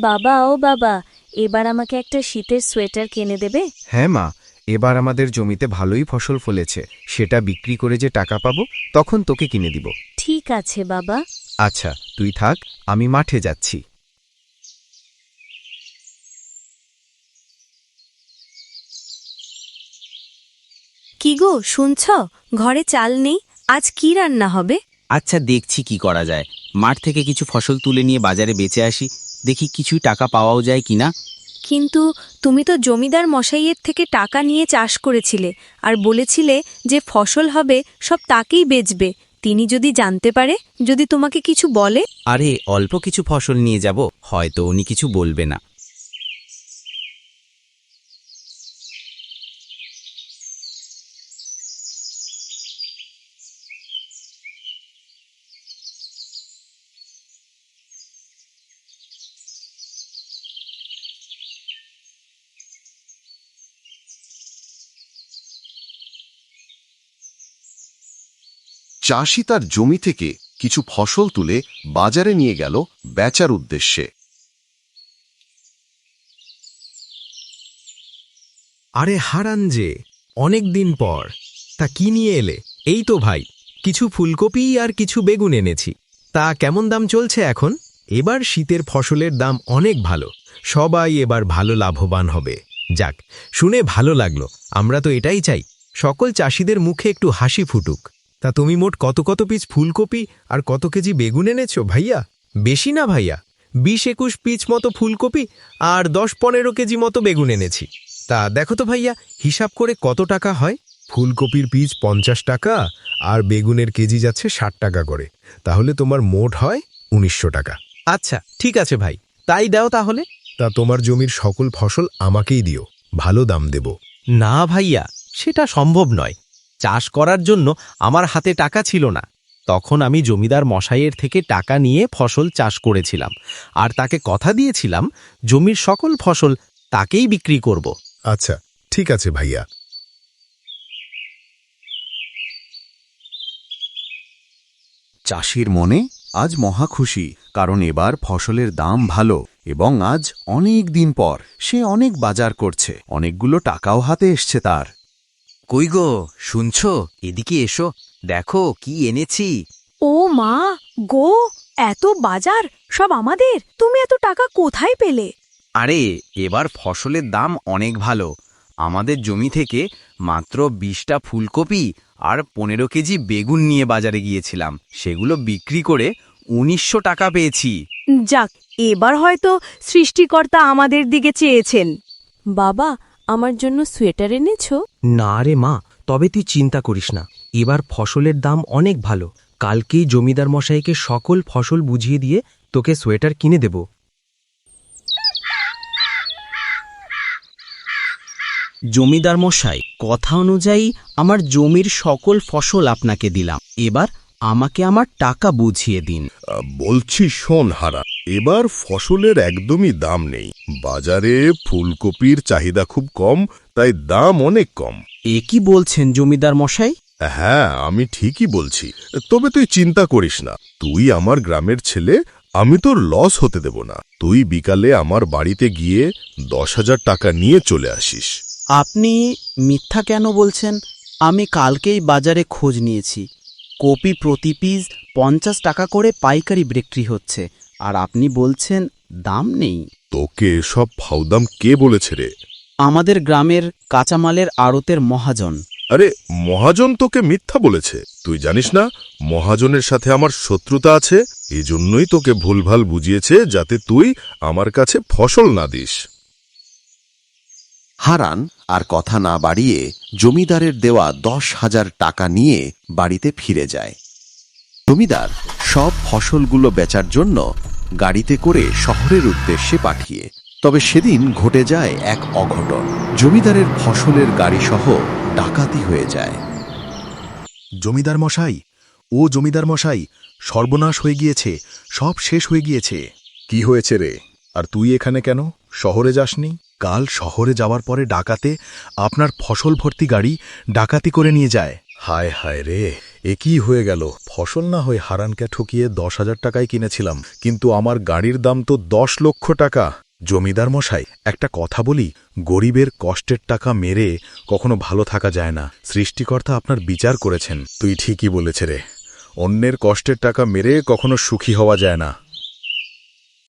বাবা ও বাবা এবার আমাকে একটা শীতের সোয়েটার কিনে দেবে? হ্যাঁ মা এবার আমাদের জমিতে ভালোই ফসল ফলেছে সেটা বিক্রি করে যে টাকা পাবো তখন তোকে কিনে দিব। ঠিক আছে বাবা। আচ্ছা তুই থাক আমি মাঠে যাচ্ছি। কি গো শুনছ? ঘরে চাল নেই আজ কি রান্না হবে? আচ্ছা দেখছি কি করা যায়। মাঠ থেকে কিছু ফসল তুলে নিয়ে বাজারে বেচে আসি দেখি কিছু টাকা পাওয়াও যায় কিনা। কিন্তু তুমি তো জমিদার মশাইয়ের থেকে টাকা নিয়ে চাষ করেছিলে আর বলেছিলে যে ফসল হবে সব তাকেই বেচবে। তিনি যদি জানতে পারে যদি তোমাকে কিছু বলে? আরে অল্প কিছু ফসল নিয়ে যাব হয়তো উনি কিছু বলবে না। চাষি তার জমি থেকে কিছু ফসল তুলে বাজারে নিয়ে গেল বেচার উদ্দেশ্যে। আরে হারান যে, অনেক দিন পর। তা কি নিয়ে এলে? এই তো ভাই, কিছু ফুলকপি আর কিছু বেগুন এনেছি। তা কেমন দাম চলছে এখন? এবার শীতের ফসলের দাম অনেক ভালো। সবাই এবার ভালো লাভবান হবে। যাক, শুনে ভালো লাগল। আমরা তো এটাই চাই। সকল চাষিদের মুখে একটু হাসি ফুটুক। তা তুমি মোট কত কত পিস ফুলকপি আর কত কেজি বেগুন এনেছো ভাইয়া? বেশি না ভাইয়া। বিশ একুশ পিচ মতো ফুলকপি আর দশ পনেরো কেজি মতো বেগুন এনেছি। তা দেখো তো ভাইয়া, হিসাব করে কত টাকা হয়? ফুলকপির পিস পঞ্চাশ টাকা আর বেগুনের কেজি যাচ্ছে ষাট টাকা করে। তাহলে তোমার মোট হয় উনিশশো টাকা। আচ্ছা ঠিক আছে ভাই। তাই দাও তাহলে। তা তোমার জমির সকল ফসল আমাকেই দিও। ভালো দাম দেব। না ভাইয়া, সেটা সম্ভব নয়। চাষ করার জন্য আমার হাতে টাকা ছিল না। তখন আমি জমিদার মশাইয়ের থেকে টাকা নিয়ে ফসল চাষ করেছিলাম। আর তাকে কথা দিয়েছিলাম জমির সকল ফসল তাকেই বিক্রি করব। আচ্ছা ঠিক আছে ভাইয়া। চাষির মনে আজ মহা খুশি কারণ এবার ফসলের দাম ভালো এবং আজ অনেক দিন পর সে অনেক বাজার করছে। অনেকগুলো টাকাও হাতে এসছে তার। কই গো শুনছ? এদিকে এসো। দেখো কি এনেছি। ও মা গো এত বাজার সব আমাদের। তুমি এত টাকা কোথায় পেলে? আরে এবার ফসলের দাম অনেক ভালো। আমাদের জমি থেকে মাত্র বিশটা ফুলকপি আর পনেরো কেজি বেগুন নিয়ে বাজারে গিয়েছিলাম। সেগুলো বিক্রি করে উনিশশো টাকা পেয়েছি। যাক এবার হয়তো সৃষ্টিকর্তা আমাদের দিকে চেয়েছেন। বাবা আমার জন্য সোয়েটার এনেছো? না রে মা তবে তুই চিন্তা করিস না। এবার ফসলের দাম অনেক ভালো। কালকেই জমিদার মশাইকে সকল ফসল বুঝিয়ে দিয়ে তোকে সোয়েটার কিনে দেব। জমিদার মশাই কথা অনুযায়ী আমার জমির সকল ফসল আপনাকে দিলাম। এবার আমাকে আমার টাকা বুঝিয়ে দিন। বলছি শোন হারা এবার ফসলের একদমই দাম নেই। বাজারে ফুলকপির চাহিদা খুব কম তাই দাম অনেক কম। এ কি বলছেন জমিদার মশাই? হ্যাঁ আমি ঠিকই বলছি। তবে তুই চিন্তা করিস না। তুই আমার গ্রামের ছেলে আমি তোর লস হতে দেব না। তুই বিকালে আমার বাড়িতে গিয়ে দশ হাজার টাকা নিয়ে চলে আসিস। আপনি মিথ্যা কেন বলছেন? আমি কালকেই বাজারে খোঁজ নিয়েছি। কপি প্রতি পিস পঞ্চাশ টাকা করে পাইকারি বিক্রি হচ্ছে। আর আপনি বলছেন দাম নেই। তোকে এসব ফাউদাম কে বলেছে রে? আমাদের গ্রামের কাঁচামালের আড়তের মহাজন। আরে মহাজন তোকে মিথ্যা বলেছে। তুই জানিস না মহাজনের সাথে আমার শত্রুতা আছে এজন্যই তোকে ভুলভাল বুঝিয়েছে যাতে তুই আমার কাছে ফসল না দিস। হারান আর কথা না বাড়িয়ে জমিদারের দেওয়া দশ হাজার টাকা নিয়ে বাড়িতে ফিরে যায়। জমিদার সব ফসলগুলো বেচার জন্য গাড়িতে করে শহরের উদ্দেশ্যে পাঠিয়ে। তবে সেদিন ঘটে যায় এক অঘটন। জমিদারের ফসলের গাড়িসহ ডাকাতি হয়ে যায়। জমিদার মশাই ও জমিদার মশাই সর্বনাশ হয়ে গিয়েছে সব শেষ হয়ে গিয়েছে। কি হয়েছে রে? আর তুই এখানে কেন? শহরে যাসনি? কাল শহরে যাওয়ার পরে ডাকাতে আপনার ফসল ভর্তি গাড়ি ডাকাতি করে নিয়ে যায়। হায় হায় রে। এ কি হয়ে গেল। ফসল না হয়ে হারানকে ঠকিয়ে দশ হাজার টাকায় কিনেছিলাম, কিন্তু আমার গাড়ির দাম তো দশ লক্ষ টাকা। জমিদার মশাই, একটা কথা বলি, গরিবের কষ্টের টাকা মেরে কখনো ভালো থাকা যায় না। সৃষ্টিকর্তা আপনার বিচার করেছেন। তুই ঠিকই বলেছে রে। অন্যের কষ্টের টাকা মেরে কখনো সুখী হওয়া যায় না।